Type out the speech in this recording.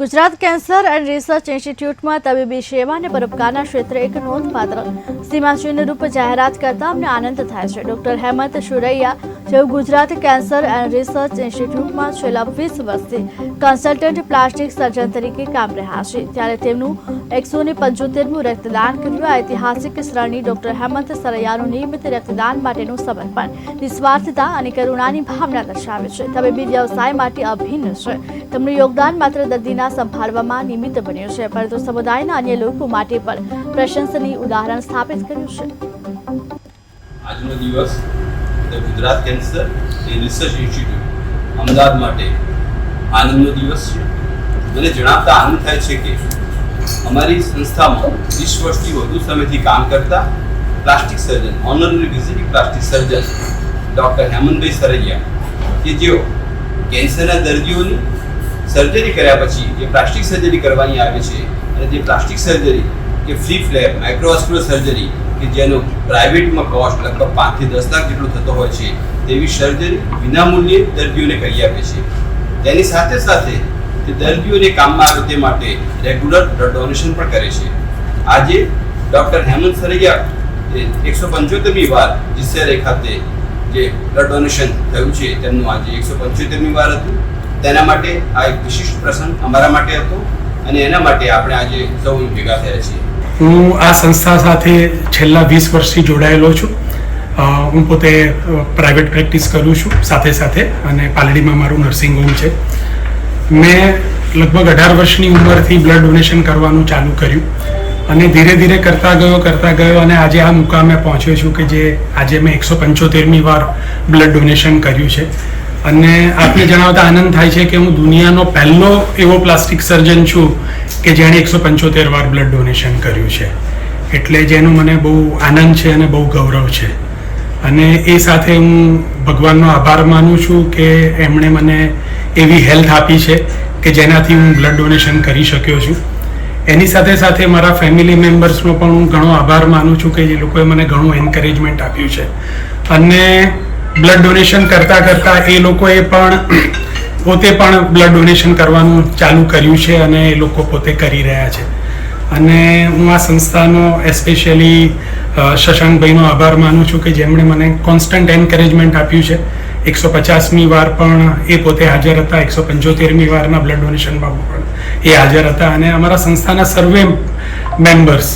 Gujarat cancer and research ઇન્સ્ટિટ્યૂટમાં તબીબી સેવા અને પરોપકારના ક્ષેત્રે એક નોંધપાત્ર સીમાચિહ્નરૂપ જાહેરાત કરતા અમને આનંદ થાય છે. ડોક્ટર હેમંત સુરૈયા જેઓ ગુજરાત કેન્સર એન્ડ રિસર્ચ ઇન્સ્ટિટ્યૂટમાં છેલ્લા વીસ વર્ષથી કન્સલ્ટન્ટ પ્લાસ્ટિક સર્જન તરીકે કામ રહ્યા છે. ત્યારે તેમનું એકસો ને પંચોતેરમું રક્તદાન કર્યું. આ ઐતિહાસિક શ્રેણી ડોક્ટર હેમંત સરૈયાનું નિયમિત રક્તદાન માટેનું સમર્પણ નિસ્વાર્થતા અને કરુણાની ભાવના દર્શાવે છે. તબીબી વ્યવસાય માટે અભિન્ન છે. તેમનું યોગદાન માત્ર દર્દીના સંભાળવામાં નિમિત્ત બન્યું છે, પરંતુ સમુદાયના અન્ય લોકો માટે પણ પ્રશંસનીય ઉદાહરણ સ્થાપિત કર્યું છે. આજનો દિવસ તે Gujarat cancer research institute Ahmedabad માટે આનંદનો દિવસ છે. મને જણાવતા આનંદ થાય છે કે અમારી સંસ્થામાં વીસ વર્ષથી વધુ સમયથી કામ કરતા plastic surgeon honorary visiting plastic surgeon doctor હેમંતભાઈ સરૈયા કે જેઓ કેન્સરના દર્દીઓની સર્જરી કર્યા પછી જે પ્લાસ્ટિક સર્જરી કરવાની આવે છે અને જે પ્લાસ્ટિક સર્જરી કે ફ્રી ફ્લેપ માઇક્રોવાસ્ક્યુલર સર્જરી કે જેનો પ્રાઇવેટમાં કોસ્ટ લગભગ પાંચથી દસ લાખ જેટલો થતો હોય છે, તેવી સર્જરી વિનામૂલ્યે દર્દીઓને કરી આપે છે. તેની સાથે સાથે તે દર્દીઓને કામમાં આવે તે માટે રેગ્યુલર બ્લડ ડોનેશન પણ કરે છે. આજે ડૉક્ટર હેમંત સરૈયા એકસો પંચોતેરમી વાર જીસેરે ખાતે જે બ્લડ ડોનેશન થયું છે, તેમનું આજે એકસો પંચોતેરમી વાર હતું. તેના માટે આ એક વિશિષ્ટ પ્રસંગ અમારા માટે હતો અને એના માટે આપણે આજે સૌ ભેગા થયા છીએ. હું આ સંસ્થા સાથે છેલ્લા વીસ વર્ષથી જોડાયેલો છું. હું પોતે પ્રાઇવેટ પ્રેક્ટિસ કરું છું સાથે સાથે અને પાલડીમાં મારું નર્સિંગ હોમ છે. મેં લગભગ અઢાર વર્ષની ઉંમરથી બ્લડ ડોનેશન કરવાનું ચાલુ કર્યું અને ધીરે ધીરે કરતા ગયો કરતા ગયો અને આજે આ મુકામે પહોંચ્યો છું કે જે આજે મેં એકસો પંચોતેરમી વાર બ્લડ ડોનેશન કર્યું છે. અને આપને જણાવતા આનંદ થાય છે કે હું દુનિયાનો પહેલો એવો પ્લાસ્ટિક સર્જન છું કે જેણે એકસો પંચોતેર વાર બ્લડ ડોનેશન કર્યું છે. એટલે જેનું મને બહુ આનંદ છે અને બહુ ગૌરવ છે. અને એ સાથે હું ભગવાનનો આભાર માનું છું કે એમણે મને એવી હેલ્થ આપી છે કે જેનાથી હું બ્લડ ડોનેશન કરી શક્યો છું. એની સાથે સાથે મારા ફેમિલી મેમ્બર્સનો પણ હું ઘણો આભાર માનું છું કે જે લોકોએ મને ઘણું એન્કરેજમેન્ટ આપ્યું છે. અને બ્લડ ડોનેશન કરતાં કરતાં એ લોકોએ પણ પોતે પણ બ્લડ ડોનેશન કરવાનું ચાલુ કર્યું છે અને એ લોકો પોતે કરી રહ્યા છે. અને હું આ સંસ્થાનો એસ્પેશિયલી શશાંકભાઈનો આભાર માનું છું કે જેમણે મને કોન્સ્ટન્ટ એન્કરેજમેન્ટ આપ્યું છે. એકસો પચાસમી વાર પણ એ પોતે હાજર હતા, એકસો પંચોતેરમી વારના બ્લડ ડોનેશનમાં પણ એ હાજર હતા. અને અમારા સંસ્થાના સર્વે મેમ્બર્સ